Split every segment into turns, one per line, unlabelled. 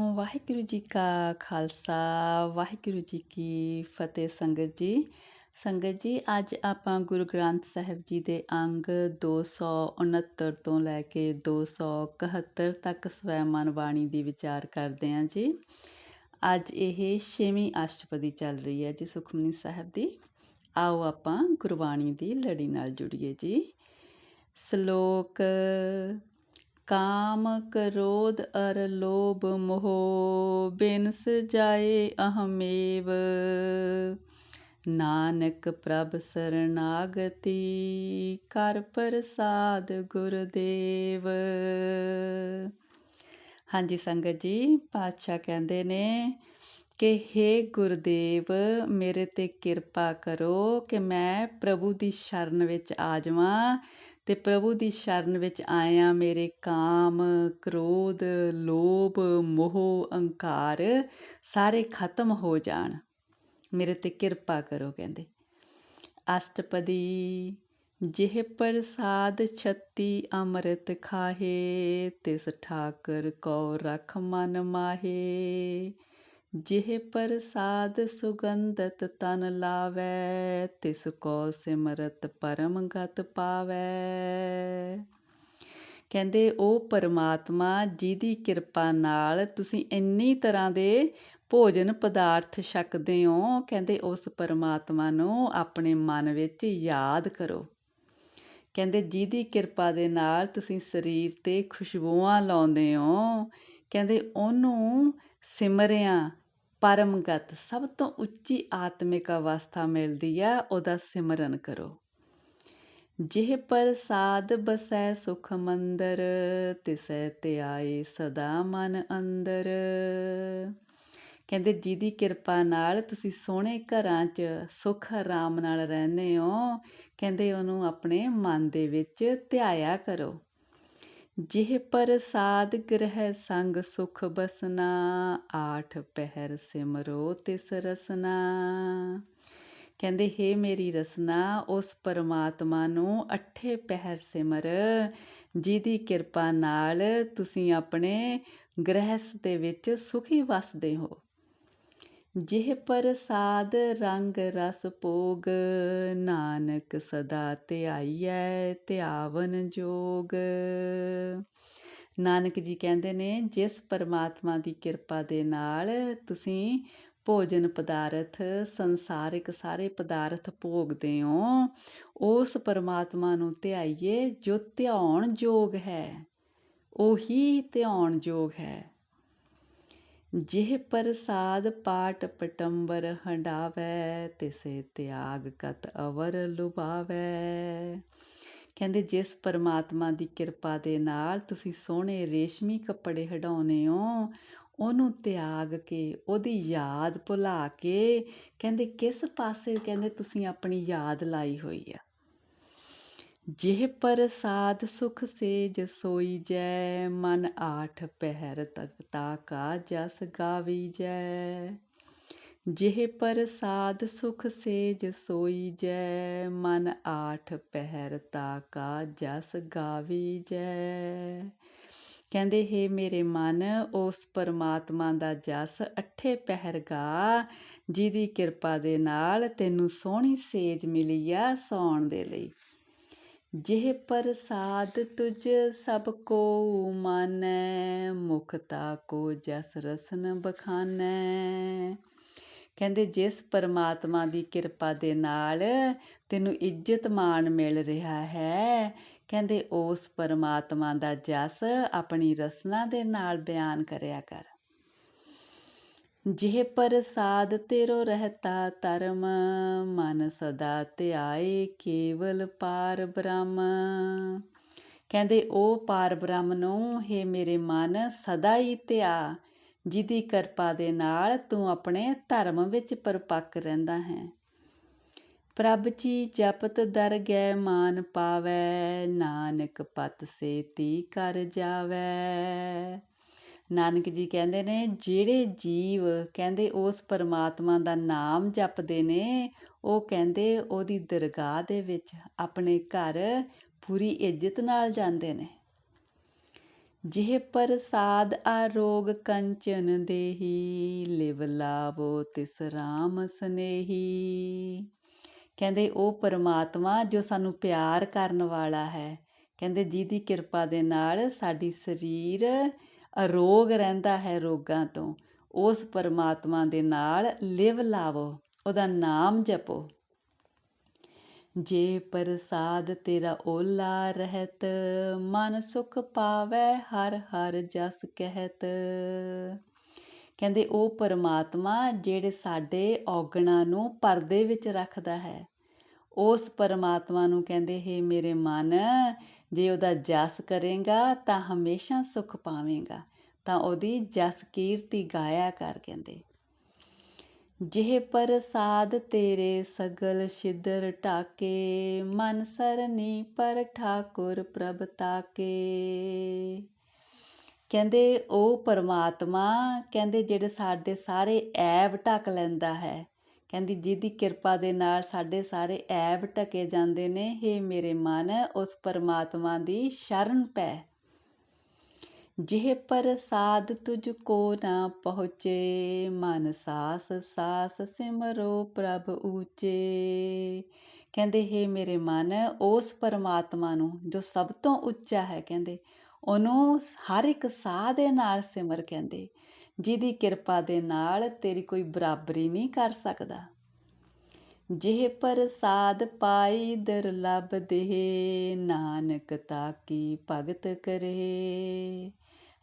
ਵਾਹਿਗੁਰੂ ਜੀ ਕਾ ਖਾਲਸਾ, ਵਾਹਿਗੁਰੂ ਜੀ ਕੀ ਫਤਿਹ ਸੰਗਤ ਜੀ। ਸੰਗਤ ਜੀ, ਅੱਜ ਆਪਾਂ ਗੁਰੂ ਗ੍ਰੰਥ ਸਾਹਿਬ ਜੀ ਦੇ ਅੰਗ 269 ਤੋਂ ਲੈ ਕੇ 271 ਤੱਕ ਸਵੈ ਮਨ ਬਾਣੀ ਦੀ ਵਿਚਾਰ ਕਰਦੇ ਹਾਂ ਜੀ। ਅੱਜ ਇਹ ਛੇਵੀਂ ਅਸ਼ਟਪਦੀ ਚੱਲ ਰਹੀ ਹੈ ਜੀ ਸੁਖਮਨੀ ਸਾਹਿਬ ਦੀ। ਆਓ ਆਪਾਂ ਗੁਰਬਾਣੀ ਦੀ ਲੜੀ ਨਾਲ ਜੁੜੀਏ ਜੀ। ਸ਼ਲੋਕ ਕਾਮ ਕ੍ਰੋਧ ਅਰ ਲੋਭ ਮੋਹ, ਬਿਨਸ ਜਾਏ ਅਹਮੇਵ। ਨਾਨਕ ਪ੍ਰਭ ਸਰਨਾਗਤੀ, ਕਰ ਪ੍ਰਸਾਦ ਗੁਰਦੇਵ। ਹਾਂਜੀ ਸੰਗਤ ਜੀ, ਪਾਤਸ਼ਾਹ ਕਹਿੰਦੇ ਨੇ ਕਿ हे ਗੁਰਦੇਵ, ਮੇਰੇ ਤੇ ਕਿਰਪਾ ਕਰੋ ਕਿ ਮੈਂ ਪ੍ਰਭੂ ਦੀ ਸ਼ਰਨ ਵਿੱਚ ਆ ਜਾਵਾਂ ਅਤੇ ਪ੍ਰਭੂ ਦੀ ਸ਼ਰਨ ਵਿੱਚ ਆਇਆ ਮੇਰੇ ਕਾਮ, ਕ੍ਰੋਧ, ਲੋਭ, ਮੋਹ, ਅਹੰਕਾਰ ਸਾਰੇ ਖਤਮ ਹੋ ਜਾਣ। ਮੇਰੇ ਤੇ ਕਿਰਪਾ ਕਰੋ, ਕਹਿੰਦੇ। ਅਸ਼ਟਪਦੀ, ਜਿਹ ਪ੍ਰਸਾਦ ਛੱਤੀ ਅੰਮ੍ਰਿਤ ਖਾਹੇ, ਤਿਸ ਠਾਕਰ ਕੋ ਰਖ ਮਨ ਮਾਹੇ। ਜਿਹ ਪ੍ਰਸਾਦ ਸੁਗੰਧਤ ਤਨ ਲਾਵੈ, ਤਿਸ ਕੋ ਸਿਮਰਤ ਪਰਮ ਗਤ ਪਾਵੈ। ਕਹਿੰਦੇ ਉਹ ਪਰਮਾਤਮਾ, ਜਿਹਦੀ ਕਿਰਪਾ ਨਾਲ ਤੁਸੀਂ ਇੰਨੀ ਤਰ੍ਹਾਂ ਦੇ ਭੋਜਨ ਪਦਾਰਥ ਛਕਦੇ ਹੋ, ਕਹਿੰਦੇ, ਉਸ ਪਰਮਾਤਮਾ ਨੂੰ ਆਪਣੇ ਮਨ ਵਿੱਚ ਯਾਦ ਕਰੋ। ਕਹਿੰਦੇ, ਜਿਹਦੀ ਕਿਰਪਾ ਦੇ ਨਾਲ ਤੁਸੀਂ ਸਰੀਰ ਤੇ ਖੁਸ਼ਬੂਆਂ ਲਾਉਂਦੇ ਹੋ, ਕਹਿੰਦੇ, ਉਹਨੂੰ ਸਿਮਰਿਆ ਪਰਮਗਤ, ਸਭ ਤੋਂ ਉੱਚੀ ਆਤਮਿਕ ਅਵਸਥਾ ਮਿਲਦੀ ਆ ਉਹਦਾ ਸਿਮਰਨ ਕਰੋ। ਜਿਹ ਪ੍ਰਸਾਦ ਬਸੈ ਸੁਖ ਮੰਦਰ, ਤਿਸੈ ਧਿਆਏ ਸਦਾ ਮਨ ਅੰਦਰ। ਕਹਿੰਦੇ, ਜਿਹਦੀ ਕਿਰਪਾ ਨਾਲ ਤੁਸੀਂ ਸੋਹਣੇ ਘਰਾਂ 'ਚ ਸੁਖ ਆਰਾਮ ਨਾਲ ਰਹਿੰਦੇ ਹੋ, ਕਹਿੰਦੇ ਉਹਨੂੰ ਆਪਣੇ ਮਨ ਦੇ ਵਿੱਚ ਧਿਆਇਆ ਕਰੋ। ਜਿਹ ਪ੍ਰਸਾਦ ਗ੍ਰਹਿ ਸੰਗ ਸੁਖ ਬਸਨਾ, ਆਠ ਪਹਿਰ ਸਿਮਰੋ ਤਿਸ ਰਸਨਾ। ਕਹਿੰਦੇ, ਹੈ ਮੇਰੀ ਰਸਨਾ, ਉਸ ਪਰਮਾਤਮਾ ਨੂੰ ਅਠੇ ਪਹਿਰ ਸਿਮਰ, ਜਿਹਦੀ ਕਿਰਪਾ ਨਾਲ ਤੁਸੀਂ ਆਪਣੇ ਗ੍ਰਹਿਸ ਦੇ ਵਿੱਚ ਸੁਖੀ ਵਸਦੇ ਹੋ। ਜਿਹ ਪ੍ਰਸਾਦ ਰੰਗ ਰਸ ਭੋਗ, ਨਾਨਕ ਸਦਾ ਧਿਆਈਐ ਧਿਆਵਨ ਜੋਗ। ਨਾਨਕ ਜੀ ਕਹਿੰਦੇ ਨੇ, ਜਿਸ ਪਰਮਾਤਮਾ ਦੀ ਕਿਰਪਾ ਦੇ ਨਾਲ ਤੁਸੀਂ ਭੋਜਨ ਪਦਾਰਥ, ਸੰਸਾਰਿਕ ਸਾਰੇ ਪਦਾਰਥ ਭੋਗਦੇ ਹੋ, ਉਸ ਪਰਮਾਤਮਾ ਨੂੰ ਧਿਆਈਏ ਜੋ ਧਿਆਉਣ ਯੋਗ ਹੈ। ਉਹੀ ਧਿਆਉਣ ਯੋਗ ਹੈ। ਜਿਹ ਪ੍ਰਸਾਦ ਪਾਟ ਪਟੰਬਰ ਹੰਡਾਵੇ, ਤਿਸੇ ਤਿਆਗ ਕਤ ਅਵਰ ਲੁਭਾਵੇ। ਕਹਿੰਦੇ, ਜਿਸ ਪਰਮਾਤਮਾ ਦੀ ਕਿਰਪਾ ਦੇ ਨਾਲ ਤੁਸੀਂ ਸੋਹਣੇ ਰੇਸ਼ਮੀ ਕੱਪੜੇ ਹਟਾਉਨੇ ਹੋ, ਉਹਨੂੰ ਤਿਆਗ ਕੇ, ਉਹਦੀ ਯਾਦ ਭੁਲਾ ਕੇ, ਕਹਿੰਦੇ, ਕਿਸ ਪਾਸੇ, ਕਹਿੰਦੇ, ਤੁਸੀਂ ਆਪਣੀ ਯਾਦ ਲਾਈ ਹੋਈ ਆ? ਜਿਹ ਪ੍ਰਸਾਦ ਸੁਖ ਸੇਜ ਸੋਈ ਜੈ, ਮਨ ਆਠ ਪਹਿਰ ਤਖਤਾ ਕਾ ਜਸ ਗਾਵੀ ਜੈ। ਜਿਹ ਪ੍ਰਸਾਦ ਸੁਖ ਸੇਜ ਸੋਈ ਜੈ, ਮਨ ਆਠ ਪਹਿਰ ਤਾ ਕਾ ਜਸ ਗਾਵੀ ਜੈ। ਕਹਿੰਦੇ, ਹੈ ਮੇਰੇ ਮਨ, ਉਸ ਪਰਮਾਤਮਾ ਦਾ ਜਸ ਅਠੇ ਪਹਿਰ ਗਾ, ਜਿਹਦੀ ਕਿਰਪਾ ਦੇ ਨਾਲ ਤੈਨੂੰ ਸੋਹਣੀ ਸੇਜ ਮਿਲੀ ਆ ਸੌਣ ਦੇ ਲਈ। ਜਿਹ ਪ੍ਰਸਾਦ ਤੁਝ ਸਭ ਕੋ ਮਾਨੈ ਮੁਖਤਾ ਕੋ ਜਸ ਰਸਨ ਬਖਾਨੈ। ਕਹਿੰਦੇ, ਜਿਸ ਪਰਮਾਤਮਾ ਦੀ ਕਿਰਪਾ ਦੇ ਨਾਲ ਤੈਨੂੰ ਇੱਜ਼ਤ ਮਾਣ ਮਿਲ ਰਿਹਾ ਹੈ, ਕਹਿੰਦੇ, ਉਸ ਪਰਮਾਤਮਾ ਦਾ ਜਸ ਆਪਣੀ ਰਸਨਾ ਦੇ ਨਾਲ ਬਿਆਨ ਕਰਿਆ ਕਰ। ਜਿਹ ਪ੍ਰਸਾਦ ਤੇਰੋ ਰਹਤਾ ਧਰਮ, ਮਨ ਸਦਾ ਧਿਆਏ ਕੇਵਲ ਪਾਰ ਬ੍ਰਹਮ। ਕਹਿੰਦੇ ਉਹ ਪਾਰ ਬ੍ਰਹਮ ਨੂੰ ਹੈ ਮੇਰੇ ਮਨ, ਸਦਾ ਹੀ ਧਿਆ। ਜਿਹਦੀ ਕਿਰਪਾ ਦੇ ਨਾਲ ਤੂੰ ਆਪਣੇ ਧਰਮ ਵਿੱਚ ਪਰਪੱਕ ਰਹਿੰਦਾ ਹੈ। ਪ੍ਰਭ ਜੀ, ਜਪਤ ਦਰ ਗੈ ਮਾਨ ਪਾਵੈ, ਨਾਨਕ ਪਤ ਸੇਤੀ ਕਰ ਜਾਵੈ। ਨਾਨਕ ਜੀ ਕਹਿੰਦੇ ਨੇ, ਜਿਹੜੇ ਜੀਵ ਕਹਿੰਦੇ ਉਸ ਪਰਮਾਤਮਾ ਦਾ ਨਾਮ ਜਪਦੇ ਨੇ, ਉਹ ਕਹਿੰਦੇ ਉਹਦੀ ਦਰਗਾਹ ਦੇ ਵਿੱਚ ਆਪਣੇ ਘਰ ਪੂਰੀ ਇੱਜ਼ਤ ਨਾਲ ਜਾਂਦੇ ਨੇ। ਜਿਹ ਪ੍ਰਸਾਦ ਆਰੋਗ ਕੰਚਨ ਦੇਹੀ, ਲਿਵ ਲਾਵੋ ਤਿਸ ਰਾਮ ਸਨੇਹੀ। ਕਹਿੰਦੇ, ਉਹ ਪਰਮਾਤਮਾ ਜੋ ਸਾਨੂੰ ਪਿਆਰ ਕਰਨ ਵਾਲਾ ਹੈ। ਕਹਿੰਦੇ, ਜਿਹਦੀ ਕਿਰਪਾ ਦੇ ਨਾਲ ਸਾਡੀ ਸਰੀਰ ਅਰੋਗ ਰਹਿੰਦਾ ਹੈ ਰੋਗਾਂ ਤੋਂ, ਉਸ ਪਰਮਾਤਮਾ ਦੇ ਨਾਲ ਲਿਵ ਲਾਵੋ, ਉਹਦਾ ਨਾਮ ਜਪੋ। ਜੇ ਪ੍ਰਸਾਦ ਤੇਰਾ ਓਲਾ ਰਹਿਤ, ਮਨ ਸੁਖ ਪਾਵੈ ਹਰ ਹਰ ਜਸ ਕਹਿਤ। ਕਹਿੰਦੇ ਉਹ ਪਰਮਾਤਮਾ ਜਿਹੜੇ ਸਾਡੇ ਔਗਣਾਂ ਨੂੰ ਪਰਦੇ ਵਿੱਚ ਰੱਖਦਾ ਹੈ। ਉਸ ਪਰਮਾਤਮਾ ਨੂੰ ਕਹਿੰਦੇ, ਹੈ ਮੇਰੇ ਮਨ, ਜੇ ਉਹਦਾ ਜਸ ਕਰੇਗਾ ਤਾਂ ਹਮੇਸ਼ਾ ਸੁਖ ਪਾਵੇਂਗਾ। ਤਾਂ ਉਹਦੀ ਜਸ ਕੀਰਤੀ ਗਾਇਆ ਕਰ ਕਹਿੰਦੇ। ਜਿਹ ਪ੍ਰਸਾਦ ਤੇਰੇ ਸਗਲ ਛਿਦਰ ਢਾਕੇ, ਮਨ ਸਰਨੀ ਪਰ ਠਾਕੁਰ ਪ੍ਰਭ ਤਾਕੇ। ਕਹਿੰਦੇ, ਉਹ ਪਰਮਾਤਮਾ, ਕਹਿੰਦੇ, ਜਿਹੜੇ ਸਾਡੇ ਸਾਰੇ ਐਬ ਢੱਕ ਲੈਂਦਾ ਹੈ ਕਹਿੰਦੀ, ਜਿਹਦੀ ਕਿਰਪਾ ਦੇ ਨਾਲ ਸਾਡੇ ਸਾਰੇ ਐਬ ਢਕੇ ਜਾਂਦੇ ਨੇ हे ਮੇਰੇ ਮਨ, ਉਸ ਪਰਮਾਤਮਾ ਦੀ ਸ਼ਰਨ ਪੈ। ਜਿਹ ਪ੍ਰਸਾਦ ਤੁਝ ਕੋ ਨਾ ਪਹੁੰਚੇ, ਮਨ ਸਾਸ ਸਾਸ ਸਿਮਰੋ ਪ੍ਰਭ ਉੱਚੇ ਕਹਿੰਦੇ, ਹੈ ਮੇਰੇ ਮਨ, ਉਸ ਪਰਮਾਤਮਾ ਨੂੰ ਜੋ ਸਭ ਤੋਂ ਉੱਚਾ ਹੈ, ਕਹਿੰਦੇ, ਉਹਨੂੰ ਹਰ ਇੱਕ ਸਾਹ ਦੇ ਨਾਲ ਸਿਮਰ ਕਹਿੰਦੇ। ਜਿਹਦੀ ਕਿਰਪਾ ਦੇ ਨਾਲ ਤੇਰੀ ਕੋਈ ਬਰਾਬਰੀ ਨਹੀਂ ਕਰ ਸਕਦਾ। ਜਿਹ ਪ੍ਰਸਾਦ ਪਾਈ ਦਰ ਲਬ ਦੇ ਨਾਨਕ ਤਾਕੀ ਭਗਤ ਕਰੇ।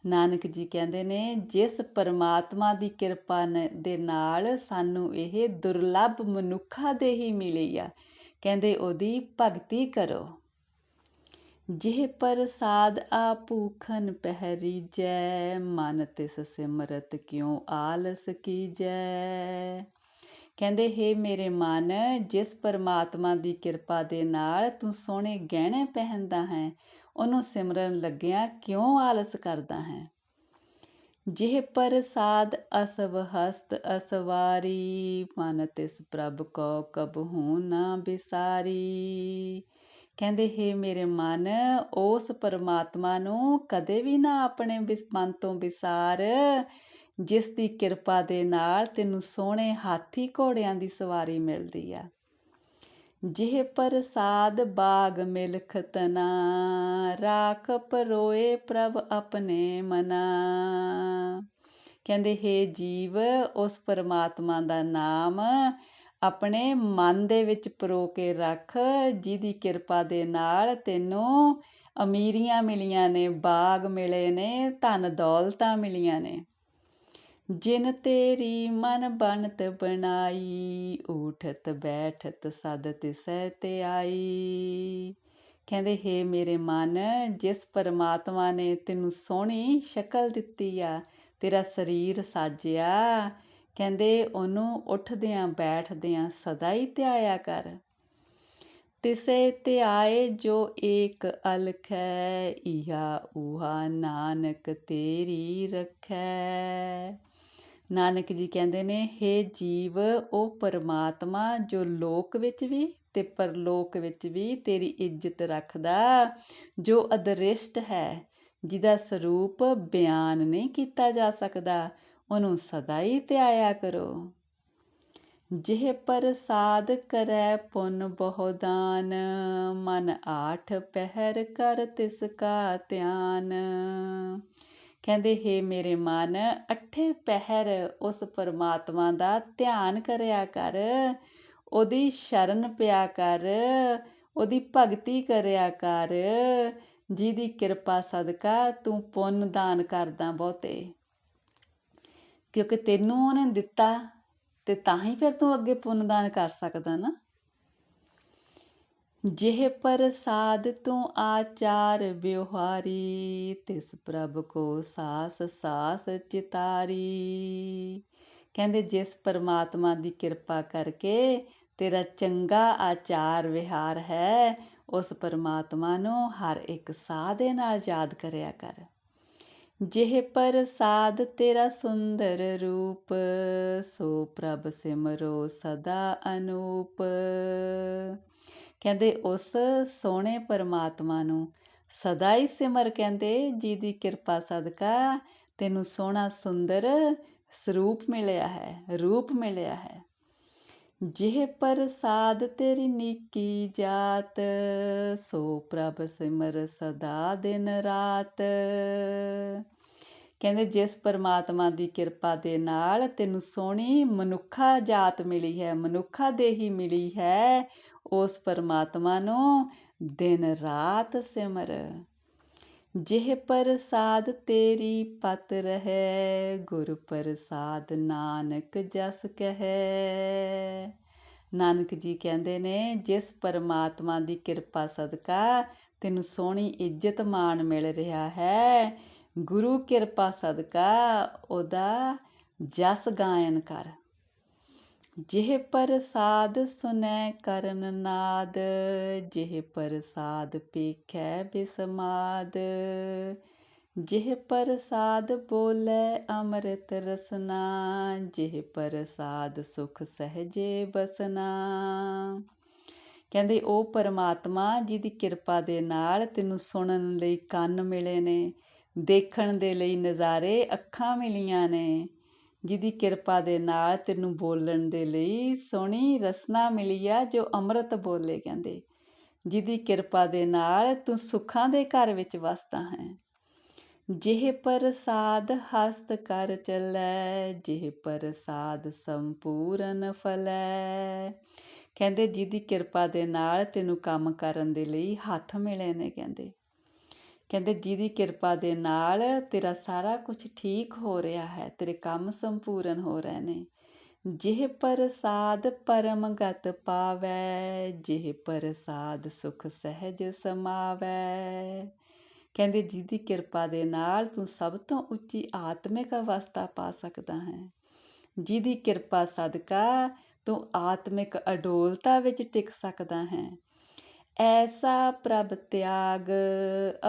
ਨਾਨਕ ਜੀ ਕਹਿੰਦੇ ਨੇ, ਜਿਸ ਪਰਮਾਤਮਾ ਦੀ ਕਿਰਪਾ ਦੇ ਨਾਲ ਸਾਨੂੰ ਇਹ ਦੁਰਲੱਭ ਮਨੁੱਖਾ ਦੇ ਹੀ ਮਿਲੀ ਆ, ਕਹਿੰਦੇ ਉਹਦੀ ਭਗਤੀ ਕਰੋ। ਜਿਹ ਪ੍ਰਸਾਦ ਆ ਭੂਖਨ ਪਹਿਰੀ ਜੈ ਮਨ ਤਿਸ ਸਿਮਰਤ ਕਿਉ ਆਲਸ ਕੀ ਜੈ ਕਹਿੰਦੇ, ਹੈ ਮੇਰੇ ਮਨ, ਜਿਸ ਪਰਮਾਤਮਾ ਦੀ ਕਿਰਪਾ ਦੇ ਨਾਲ ਤੂੰ ਸੋਹਣੇ ਗਹਿਣੇ ਪਹਿਨਦਾ ਹੈ, ਉਹਨੂੰ ਸਿਮਰਨ ਲੱਗਿਆ ਕਿਉਂ ਆਲਸ ਕਰਦਾ ਹੈ? ਜਿਹ ਪ੍ਰਸਾਦ ਅਸਵ ਹਸਤ ਅਸਵਾਰੀ, ਮਨ ਤਿਸ ਪ੍ਰਭ ਕੋ ਕਬਹੂ ਨਾ ਬਿਸਾਰੀ। ਕਹਿੰਦੇ, ਹੈ ਮੇਰੇ ਮਨ, ਉਸ ਪਰਮਾਤਮਾ ਨੂੰ ਕਦੇ ਵੀ ਨਾ ਆਪਣੇ ਮਨ ਤੋਂ ਵਿਸਾਰ ਜਿਸ ਦੀ ਕਿਰਪਾ ਦੇ ਨਾਲ ਤੈਨੂੰ ਸੋਹਣੇ ਹਾਥੀ ਘੋੜਿਆਂ ਦੀ ਸਵਾਰੀ ਮਿਲਦੀ ਆ। ਜਿਹ ਪ੍ਰਸਾਦ ਬਾਗ ਮਿਲਖ ਤਨਾ, ਰਾਖ ਪਰੋਏ ਪ੍ਰਭ ਆਪਣੇ ਮਨਾ। ਕਹਿੰਦੇ, ਹੈ ਜੀਵ, ਉਸ ਪਰਮਾਤਮਾ ਦਾ ਨਾਮ ਆਪਣੇ ਮਨ ਦੇ ਵਿੱਚ ਪਰੋ ਕੇ ਰੱਖ, ਜਿਹਦੀ ਕਿਰਪਾ ਦੇ ਨਾਲ ਤੈਨੂੰ ਅਮੀਰੀਆਂ ਮਿਲੀਆਂ ਨੇ, ਬਾਗ ਮਿਲੇ ਨੇ, ਧਨ ਦੌਲਤਾਂ ਮਿਲੀਆਂ ਨੇ। ਜਿਨ ਤੇਰੀ ਮਨ ਬਣਤ ਬਣਾਈ, ਉਠਤ ਬੈਠਤ ਸਦ ਤਿਸੈ ਤੇ ਆਈ। ਕਹਿੰਦੇ, ਹੈ ਮੇਰੇ ਮਨ, ਜਿਸ ਪਰਮਾਤਮਾ ਨੇ ਤੈਨੂੰ ਸੋਹਣੀ ਸ਼ਕਲ ਦਿੱਤੀ ਆ, ਤੇਰਾ ਸਰੀਰ ਸਾਜਿਆ ਕਹਿੰਦੇ ਉਹਨੂੰ ਉੱਠਦਿਆਂ ਬੈਠਦਿਆਂ ਸਦਾ ਹੀ ਧਿਆਇਆ ਕਰ। ਤਿਸੇ ਧਿਆਏ ਜੋ ਏਕ ਅਲਖੈ ਇਹਾ ਉਹਾ ਨਾਨਕ ਤੇਰੀ ਰਖੈ। ਨਾਨਕ ਜੀ ਕਹਿੰਦੇ ਨੇ हे ਜੀਵ, ਉਹ ਪਰਮਾਤਮਾ ਜੋ ਲੋਕ ਵਿੱਚ ਵੀ ਤੇ ਪਰਲੋਕ ਵਿੱਚ ਵੀ ਤੇਰੀ ਇੱਜ਼ਤ ਰੱਖਦਾ, ਜੋ ਅਦ੍ਰਿਸ਼ਟ ਹੈ, ਜਿਹਦਾ ਸਰੂਪ ਬਿਆਨ ਨਹੀਂ ਕੀਤਾ ਜਾ ਸਕਦਾ। ਉਹਨੂੰ ਸਦਾ ਹੀ ਧਿਆਇਆ ਕਰੋ। ਜਿਹ ਪ੍ਰਸਾਦ ਕਰੈ ਪੁੰਨ ਬਹੁਦਾਨ ਮਨ ਆਠ ਪਹਿਰ ਕਰ ਤਿਸ ਕਾ ਧਿਆਨ। ਕਹਿੰਦੇ, ਹੈ ਮੇਰੇ ਮਨ, ਅਠੇ ਪਹਿਰ ਉਸ ਪਰਮਾਤਮਾ ਦਾ ਧਿਆਨ ਕਰਿਆ ਕਰ। ਉਹਦੀ ਸ਼ਰਨ ਪਿਆ ਕਰ, ਉਹਦੀ ਭਗਤੀ ਕਰਿਆ ਕਰ। ਜਿਹਦੀ ਕਿਰਪਾ ਸਦਕਾ ਤੂੰ ਪੁੰਨ ਦਾਨ ਕਰਦਾ ਬਹੁਤੇ। ਕਿਉਂਕਿ ਤੈਨੂੰ ਉਹਨੇ ਦਿੱਤਾ ਤੇ ਤਾਂ ਹੀ ਫਿਰ ਤੂੰ ਅੱਗੇ ਪੁੰਨਦਾਨ ਕਰ ਸਕਦਾ ਨਾ। ਜਿਹ ਪ੍ਰਸਾਦ ਤੂੰ ਆਚਾਰ ਵਿਵਹਾਰੀ, ਤਿਸ ਪ੍ਰਭ ਕੋ ਸਾਸ ਸਾਸ ਚਿਤਾਰੀ। ਕਹਿੰਦੇ ਜਿਸ ਪਰਮਾਤਮਾ ਦੀ ਕਿਰਪਾ ਕਰਕੇ ਤੇਰਾ ਚੰਗਾ ਆਚਾਰ ਵਿਹਾਰ ਹੈ, ਉਸ ਪਰਮਾਤਮਾ ਨੂੰ ਹਰ ਇੱਕ ਸਾਹ ਦੇ ਨਾਲ ਯਾਦ ਕਰਿਆ ਕਰ। ਜਿਹ ਪ੍ਰਸਾਦ ਤੇਰਾ ਸੁੰਦਰ ਰੂਪ, ਸੋ ਪ੍ਰਭ ਸਿਮਰੋ ਸਦਾ ਅਨੂਪ। ਕਹਿੰਦੇ ਉਸ ਸੋਹਣੇ ਪਰਮਾਤਮਾ ਨੂੰ ਸਦਾ ਹੀ ਸਿਮਰ ਕਹਿੰਦੇ ਜੀ ਦੀ ਕਿਰਪਾ ਸਦਕਾ ਤੈਨੂੰ ਸੋਹਣਾ ਸੁੰਦਰ ਸਰੂਪ ਮਿਲਿਆ ਹੈ, ਰੂਪ ਮਿਲਿਆ ਹੈ। ਜਿਹ ਪ੍ਰਸਾਦ ਤੇਰੀ ਨੀਕੀ ਜਾਤ, ਸੋ ਪ੍ਰਭ ਸਿਮਰ ਸਦਾ ਦਿਨ ਰਾਤ। ਕਹਿੰਦੇ, ਜਿਸ ਪਰਮਾਤਮਾ ਦੀ ਕਿਰਪਾ ਦੇ ਨਾਲ ਤੈਨੂੰ ਸੋਹਣੀ ਮਨੁੱਖਾ ਜਾਤ ਮਿਲੀ ਹੈ, ਮਨੁੱਖਾ ਦੇਹੀ ਮਿਲੀ ਹੈ, ਉਸ ਪਰਮਾਤਮਾ ਨੂੰ ਦਿਨ ਰਾਤ ਸਿਮਰ। ਜਿਹ ਪ੍ਰਸਾਦ ਤੇਰੀ ਪਤ ਰਹੈ, ਗੁਰ ਪ੍ਰਸਾਦ ਨਾਨਕ ਜਸ ਕਹੈ। ਨਾਨਕ ਜੀ ਕਹਿੰਦੇ ਨੇ, ਜਿਸ ਪਰਮਾਤਮਾ ਦੀ ਕਿਰਪਾ ਸਦਕਾ ਤੈਨੂੰ ਸੋਹਣੀ ਇੱਜ਼ਤ ਮਾਣ ਮਿਲ ਰਿਹਾ ਹੈ ਗੁਰੂ ਕਿਰਪਾ ਸਦਕਾ ਉਹਦਾ ਜਸ ਗਾਇਨ ਕਰ। ਜਿਹ ਪ੍ਰਸਾਦ ਸੁਨੈ ਕਰਨ ਨਾਦ, ਜਿਹ ਪ੍ਰਸਾਦ ਪੇਖੈ ਬਿਸਮਾਦ, ਜਿਹ ਪ੍ਰਸਾਦ ਬੋਲੇ ਅੰਮ੍ਰਿਤ ਰਸਨਾ, ਜਿਹ ਪ੍ਰਸਾਦ ਸੁਖ ਸਹਜੇ ਬਸਨਾ। ਕਹਿੰਦੇ ਉਹ ਪਰਮਾਤਮਾ, ਜਿਹਦੀ ਕਿਰਪਾ ਦੇ ਨਾਲ ਤੈਨੂੰ ਸੁਣਨ ਲਈ ਕੰਨ ਮਿਲੇ ਨੇ ਦੇਖਣ ਦੇ ਲਈ ਨਜ਼ਾਰੇ ਅੱਖਾਂ ਮਿਲੀਆਂ ਨੇ। ਜਿਹਦੀ ਕਿਰਪਾ ਦੇ ਨਾਲ ਤੈਨੂੰ ਬੋਲਣ ਦੇ ਲਈ ਸੋਹਣੀ ਰਸਨਾ ਮਿਲੀ ਆ ਜੋ ਅੰਮ੍ਰਿਤ ਬੋਲੇ ਕਹਿੰਦੇ। ਜਿਹਦੀ ਕਿਰਪਾ ਦੇ ਨਾਲ ਤੂੰ ਸੁੱਖਾਂ ਦੇ ਘਰ ਵਿੱਚ ਵਸਦਾ ਹੈ। ਜਿਹ ਪ੍ਰਸਾਦ ਹਸਤ ਕਰ ਚੱਲੈ, ਜਿਹ ਪ੍ਰਸਾਦ ਸੰਪੂਰਨ ਫਲੈ। ਕਹਿੰਦੇ ਜਿਹਦੀ ਕਿਰਪਾ ਦੇ ਨਾਲ ਤੈਨੂੰ ਕੰਮ ਕਰਨ ਦੇ ਲਈ ਹੱਥ ਮਿਲੇ ਨੇ ਕਹਿੰਦੇ। ਕਹਿੰਦੇ, ਜਿਹਦੀ ਕਿਰਪਾ ਦੇ ਨਾਲ ਤੇਰਾ ਸਾਰਾ ਕੁਝ ਠੀਕ ਹੋ ਰਿਹਾ ਹੈ, ਤੇਰੇ ਕੰਮ ਸੰਪੂਰਨ ਹੋ ਰਹੇ ਨੇ। ਜਿਹ ਪ੍ਰਸਾਦ ਪਰਮ ਗਤ ਪਾਵੈ, ਜਿਹ ਪ੍ਰਸਾਦ ਸੁਖ ਸਹਿਜ ਸਮਾਵੈ। ਕਹਿੰਦੇ, ਜਿਹਦੀ ਕਿਰਪਾ ਦੇ ਨਾਲ ਤੂੰ ਸਭ ਤੋਂ ਉੱਚੀ ਆਤਮਿਕ ਅਵਸਥਾ ਪਾ ਸਕਦਾ ਹੈ। ਜਿਹਦੀ ਕਿਰਪਾ ਸਦਕਾ ਤੂੰ ਆਤਮਿਕ ਅਡੋਲਤਾ ਵਿੱਚ ਟਿਕ ਸਕਦਾ ਹੈ। ਐਸਾ ਪ੍ਰਭ ਤਿਆਗ,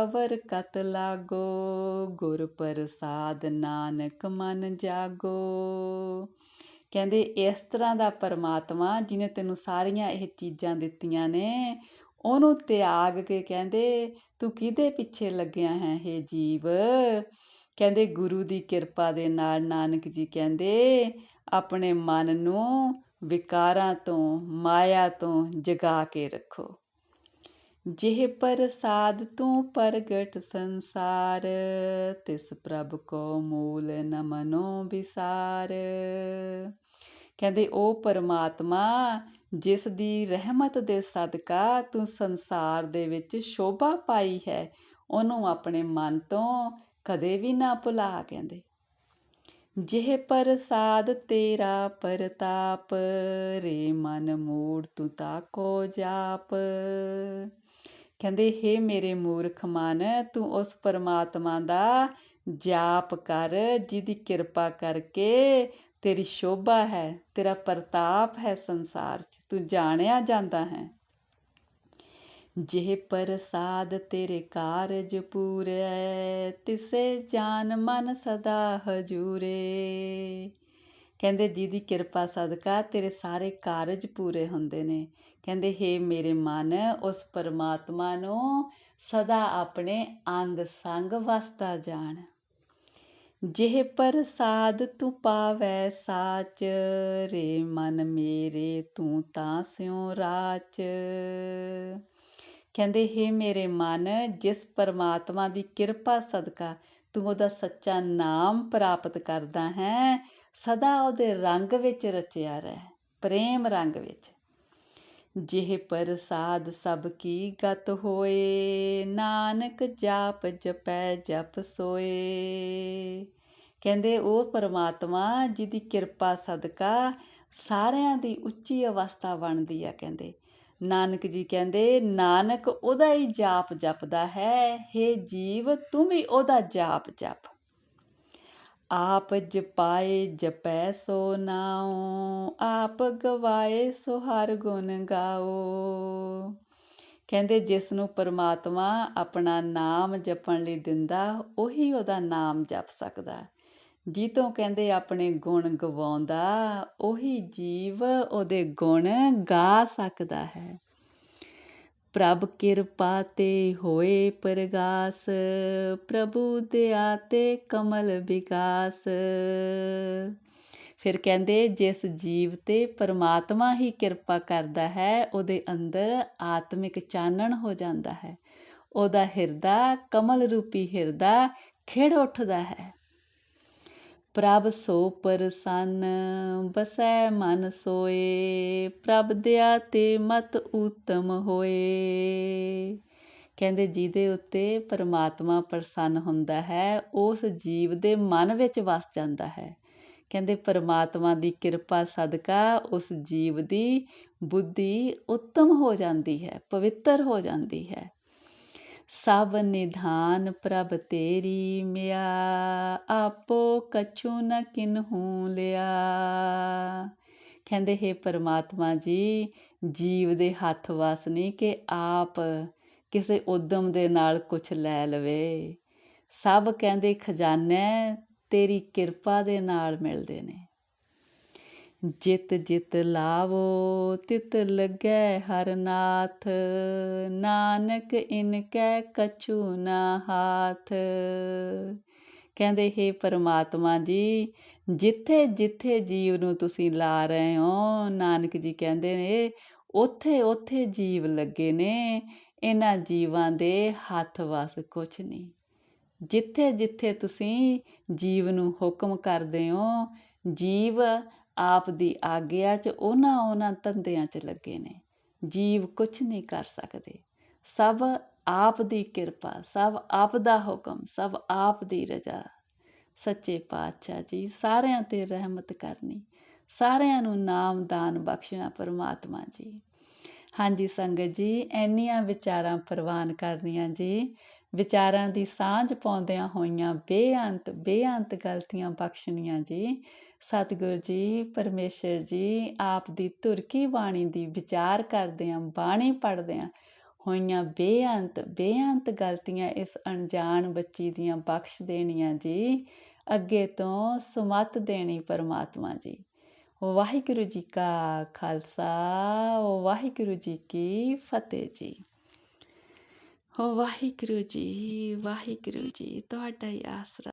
ਅਵਰ ਕਤ ਲਾਗੋ, ਗੁਰ ਪ੍ਰਸਾਦ ਨਾਨਕ ਮਨ ਜਾਗੋ। ਕਹਿੰਦੇ ਇਸ ਤਰ੍ਹਾਂ ਦਾ ਪਰਮਾਤਮਾ ਜਿਨੇ ਤੈਨੂੰ ਸਾਰੀਆਂ ਇਹ ਚੀਜ਼ਾਂ ਦਿੱਤੀਆਂ ਨੇ, ਉਹਨੂੰ ਤਿਆਗ ਕੇ ਕਹਿੰਦੇ, ਤੂੰ ਕਿਹਦੇ ਪਿੱਛੇ ਲੱਗਿਆ ਹੈ ਇਹ ਜੀਵ? ਕਹਿੰਦੇ ਗੁਰੂ ਦੀ ਕਿਰਪਾ ਦੇ ਨਾਲ ਨਾਨਕ ਜੀ ਕਹਿੰਦੇ, ਆਪਣੇ ਮਨ ਨੂੰ ਵਿਕਾਰਾਂ ਤੋਂ, ਮਾਇਆ ਤੋਂ ਜਗਾ ਕੇ ਰੱਖੋ। ਜਿਹ ਪ੍ਰਸਾਦ ਤੂੰ ਪ੍ਰਗਟ ਸੰਸਾਰ, ਤਿਸ ਪ੍ਰਭ ਕੋ ਮੂਲ ਨ ਮਨੋ ਵਿਸਾਰ। ਕਹਿੰਦੇ ਉਹ ਪਰਮਾਤਮਾ, ਜਿਸ ਦੀ ਰਹਿਮਤ ਦੇ ਸਦਕਾ ਤੂੰ ਸੰਸਾਰ ਦੇ ਵਿੱਚ ਸ਼ੋਭਾ ਪਾਈ ਹੈ, ਉਹਨੂੰ ਆਪਣੇ ਮਨ ਤੋਂ ਕਦੇ ਵੀ ਨਾ ਭੁਲਾ, ਕਹਿੰਦੇ। ਜਿਹ ਪ੍ਰਸਾਦ ਤੇਰਾ ਪਰਤਾਪ, ਰੇ ਮਨ ਮੂੜ ਤੂੰ ਤਾਕੋ ਜਾਪ। ਕਹਿੰਦੇ हे ਮੇਰੇ ਮੂਰਖ ਮਨ, ਤੂੰ ਉਸ ਪਰਮਾਤਮਾ ਦਾ ਜਾਪ ਕਰ, ਜਿਹਦੀ ਕਿਰਪਾ ਕਰਕੇ ਤੇਰੀ ਸ਼ੋਭਾ ਹੈ, ਤੇਰਾ ਪ੍ਰਤਾਪ ਹੈ ਸੰਸਾਰ 'ਚ। ਤੂੰ ਜਾਣਿਆ ਜਾਂਦਾ ਹੈ। ਜੇ ਪ੍ਰਸਾਦ ਤੇਰੇ ਕਾਰਜ ਪੂਰੇ, ਤਿਸੇ ਜਾਨ ਮਨ ਸਦਾ ਹਜੂਰੇ। ਕਹਿੰਦੇ ਜਿਹਦੀ ਕਿਰਪਾ ਸਦਕਾ ਤੇਰੇ ਸਾਰੇ ਕਾਰਜ ਪੂਰੇ ਹੁੰਦੇ ਨੇ। ਕਹਿੰਦੇ, ਹੇ ਮੇਰੇ ਮਨ, ਉਸ ਪਰਮਾਤਮਾ ਨੂੰ ਸਦਾ ਆਪਣੇ ਅੰਗ ਸੰਗ ਵਸਦਾ ਜਾਣ। ਜਿਹ ਪ੍ਰਸਾਦ ਤੂੰ ਪਾਵੈ ਸਾਚ, ਰੇ ਮਨ ਮੇਰੇ ਤੂੰ ਤਾਂ ਸਿਉ ਰਾਚ। ਕਹਿੰਦੇ, ਹੇ ਮੇਰੇ ਮਨ, ਜਿਸ ਪਰਮਾਤਮਾ ਦੀ ਕਿਰਪਾ ਸਦਕਾ ਤੂੰ ਉਹਦਾ ਸੱਚਾ ਨਾਮ ਪ੍ਰਾਪਤ ਕਰਦਾ ਹੈ ਸਦਾ ਉਹਦੇ ਰੰਗ ਵਿੱਚ ਰਚਿਆ ਰਹਿ, ਪ੍ਰੇਮ ਰੰਗ ਵਿੱਚ। ਜਿਹ ਪ੍ਰਸਾਦ ਸਭ ਕੀ ਗਤ ਹੋਏ, ਨਾਨਕ ਜਾਪ ਜਪੈ ਜਪ ਸੋਏ। ਕਹਿੰਦੇ ਉਹ ਪਰਮਾਤਮਾ ਜਿਹਦੀ ਕਿਰਪਾ ਸਦਕਾ ਸਾਰਿਆਂ ਦੀ ਉੱਚੀ ਅਵਸਥਾ ਬਣਦੀ ਆ ਕਹਿੰਦੇ। ਨਾਨਕ ਜੀ ਕਹਿੰਦੇ, ਨਾਨਕ ਉਹਦਾ ਹੀ ਜਾਪ ਜਪਦਾ ਹੈ हे ਜੀਵ ਤੂੰ ਵੀ ਉਹਦਾ ਜਾਪ ਜਪ। ਆਪ ਜਪਾਏ ਜਪੈ ਸੋ ਨਾਉ, ਆਪ ਗਵਾਏ ਸੋ ਹਰ ਗੁਣ ਗਾਓ। ਕਹਿੰਦੇ ਜਿਸ ਨੂੰ ਪਰਮਾਤਮਾ ਆਪਣਾ ਨਾਮ ਜਪਣ ਲਈ ਦਿੰਦਾ, ਉਹੀ ਉਹਦਾ ਨਾਮ ਜਪ ਸਕਦਾ। ਜੀਤੋਂ ਕਹਿੰਦੇ ਆਪਣੇ ਗੁਣ ਗਵਾਉਂਦਾ, ਉਹੀ ਜੀਵ ਉਹਦੇ ਗੁਣ ਗਾ ਸਕਦਾ ਹੈ। ਪ੍ਰਭ ਕਿਰਪਾ ਤੇ ਹੋਏ ਪ੍ਰਗਾਸ, ਪ੍ਰਭੂ ਦਿਆ ਤੇ ਕਮਲ ਵਿਕਾਸ ਫਿਰ ਕਹਿੰਦੇ, ਜਿਸ ਜੀਵ ਤੇ ਪਰਮਾਤਮਾ ਹੀ ਕਿਰਪਾ ਕਰਦਾ ਹੈ, ਉਹਦੇ ਅੰਦਰ ਆਤਮਿਕ ਚਾਨਣ ਹੋ ਜਾਂਦਾ ਹੈ। ਉਹਦਾ ਹਿਰਦਾ ਕਮਲ ਰੂਪੀ ਹਿਰਦਾ ਖਿੜ ਉੱਠਦਾ ਹੈ। ਪ੍ਰਭ ਸੋ ਪ੍ਰਸੰਨ ਬਸੈ ਮਨ ਸੋਏ, ਪ੍ਰਭ ਦਿਆ ਤੇ ਮਤ ਉਤਮ ਹੋਏ। ਕਹਿੰਦੇ ਜਿਹਦੇ ਉੱਤੇ ਪਰਮਾਤਮਾ ਪ੍ਰਸੰਨ ਹੁੰਦਾ ਹੈ, ਉਸ ਜੀਵ ਦੇ ਮਨ ਵਿੱਚ ਵਸ ਜਾਂਦਾ ਹੈ। ਕਹਿੰਦੇ ਪਰਮਾਤਮਾ ਦੀ ਕਿਰਪਾ ਸਦਕਾ ਉਸ ਜੀਵ ਦੀ ਬੁੱਧੀ ਉੱਤਮ ਹੋ ਜਾਂਦੀ ਹੈ, ਪਵਿੱਤਰ ਹੋ ਜਾਂਦੀ ਹੈ। ਸਭ ਨਿਧਾਨ ਪ੍ਰਭ ਤੇਰੀ ਮਿਆ, ਆਪੋ ਕਛੂ ਨ ਕਿਨਹੂ ਲਿਆ। ਕਹਿੰਦੇ, ਹੈ ਪਰਮਾਤਮਾ ਜੀ, ਜੀਵ ਦੇ ਹੱਥ ਵਸ ਨਹੀਂ ਕਿ ਆਪ ਕਿਸੇ ਉਦਮ ਦੇ ਨਾਲ ਕੁਝ ਲੈ ਲਵੇ। ਸਭ ਕਹਿੰਦੇ, ਖਜ਼ਾਨੇ ਤੇਰੀ ਕਿਰਪਾ ਦੇ ਨਾਲ ਮਿਲਦੇ ਨੇ। ਜਿਤ ਜਿਤ ਲਾਵੋ, ਤਿਤ ਲੱਗੈ ਹਰ ਨਾਥ। ਨਾਨਕ ਇਨ ਕੈ ਕਛੂ ਨਾ ਹਾਥ। ਕਹਿੰਦੇ, ਹੈ ਪਰਮਾਤਮਾ ਜੀ, ਜਿੱਥੇ ਜਿੱਥੇ ਜੀਵ ਨੂੰ ਤੁਸੀਂ ਲਾ ਰਹੇ ਹੋ, ਨਾਨਕ ਜੀ ਕਹਿੰਦੇ ਨੇ, ਉੱਥੇ ਉੱਥੇ ਜੀਵ ਲੱਗੇ ਨੇ। ਇਹਨਾਂ ਜੀਵਾਂ ਦੇ ਹੱਥ ਵਸ ਕੁਛ ਨਹੀਂ ਜਿੱਥੇ ਜਿੱਥੇ ਤੁਸੀਂ ਜੀਵ ਨੂੰ ਹੁਕਮ ਕਰਦੇ ਹੋ, ਜੀਵ ਆਪ ਦੀ ਆਗਿਆ 'ਚ ਉਹਨਾਂ ਉਹਨਾਂ ਧੰਦਿਆਂ 'ਚ ਲੱਗੇ ਨੇ। ਜੀਵ ਕੁਛ ਨਹੀਂ ਕਰ ਸਕਦੇ। ਸਭ ਆਪ ਦੀ ਕਿਰਪਾ, ਸਭ ਆਪ ਦਾ ਹੁਕਮ, ਸਭ ਆਪ ਦੀ ਰਜ਼ਾ। ਸੱਚੇ ਪਾਤਸ਼ਾਹ ਜੀ, ਸਾਰਿਆਂ ਤੇ ਰਹਿਮਤ ਕਰਨੀ। ਸਾਰਿਆਂ ਨੂੰ ਨਾਮ ਦਾਨ ਬਖਸ਼ਣਾ ਪਰਮਾਤਮਾ ਜੀ। ਹਾਂਜੀ ਸੰਗਤ ਜੀ ਐਨੀਆਂ ਵਿਚਾਰਾਂ ਪ੍ਰਵਾਨ ਕਰਨੀਆਂ ਜੀ। ਵਿਚਾਰਾਂ ਦੀ ਸਾਂਝ ਪਾਉਂਦਿਆਂ ਹੋਈਆਂ ਬੇਅੰਤ ਬੇਅੰਤ ਗਲਤੀਆਂ ਬਖਸ਼ਣੀਆਂ ਜੀ। ਸਤਿਗੁਰ ਜੀ, ਪਰਮੇਸ਼ਰ ਜੀ, ਆਪ ਦੀ ਤੁਰਕੀ ਬਾਣੀ ਦੀ ਵਿਚਾਰ ਕਰਦਿਆਂ, ਬਾਣੀ ਪੜ੍ਹਦਿਆਂ ਹੋਈਆਂ ਬੇਅੰਤ ਬੇਅੰਤ ਗਲਤੀਆਂ ਇਸ ਅਣਜਾਣ ਬੱਚੀ ਦੀਆਂ ਬਖਸ਼ ਦੇਣੀਆਂ ਜੀ। ਅੱਗੇ ਤੋਂ ਸਮਤ ਦੇਣੀ ਪਰਮਾਤਮਾ ਜੀ। ਵਾਹਿਗੁਰੂ ਜੀ ਕਾ ਖਾਲਸਾ, ਵਾਹਿਗੁਰੂ ਜੀ ਕੀ ਫਤਿਹ ਜੀ। ਵਾਹਿਗੁਰੂ ਜੀ ਵਾਹਿਗੁਰੂ ਜੀ ਤੁਹਾਡਾ ਹੀ ਆਸਰਾ